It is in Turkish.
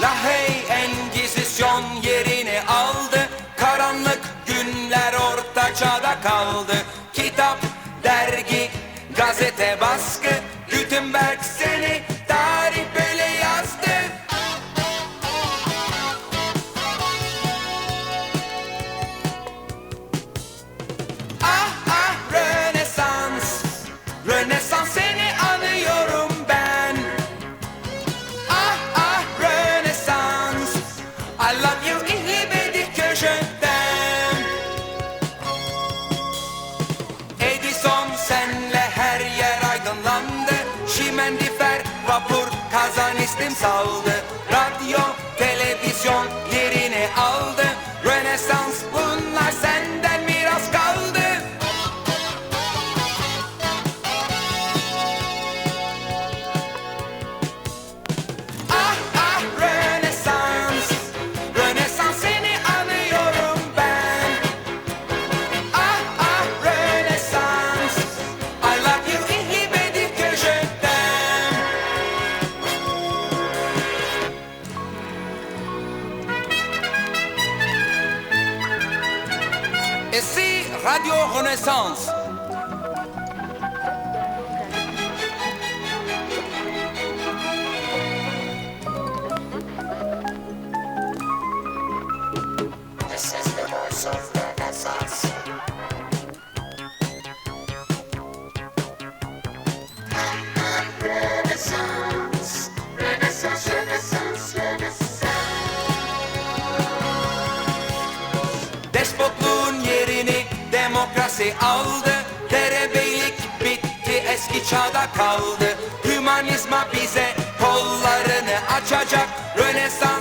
Lahey Engizisyon yerini aldı. Karanlık günler ortaçada kaldı. Kitap, dergi, gazete baskı. Gutenberg Şimendifer vapur kazan istim saldı Ici Radio Renaissance This is the voice of Renaissance. Renaissance, Renaissance, Renaissance, Renaissance. Yerini demokrasi aldı Derebeylik bitti eski çağda kaldı. Hümanizma bize kollarını açacak Rönesans,